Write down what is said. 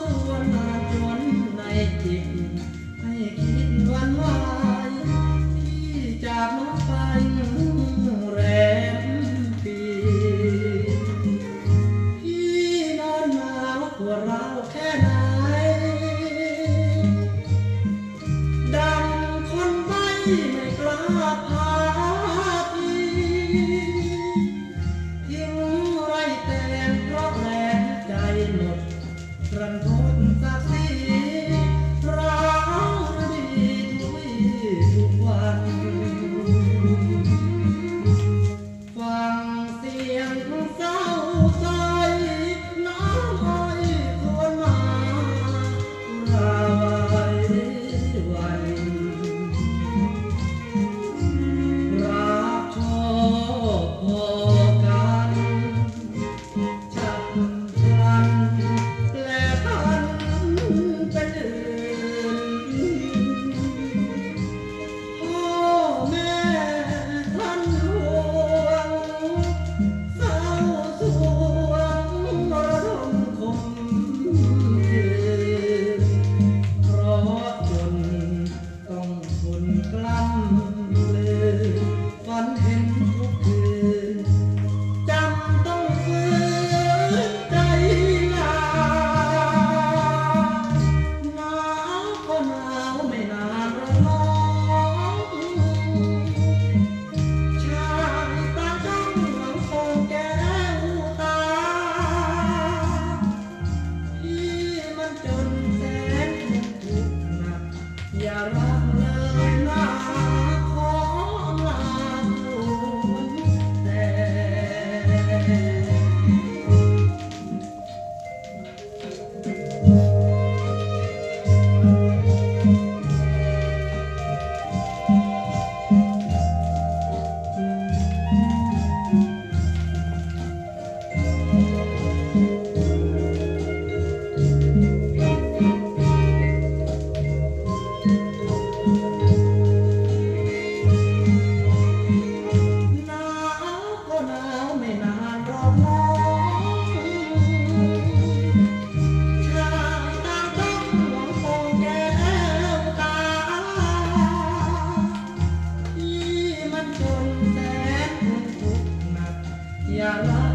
ชวนมาจนในจิตให้คิดวนวายที่จากน้องไแรมปีพี่นอนหนาวกว่าเแค่ไหน ดังคนไม่กล้า one. around.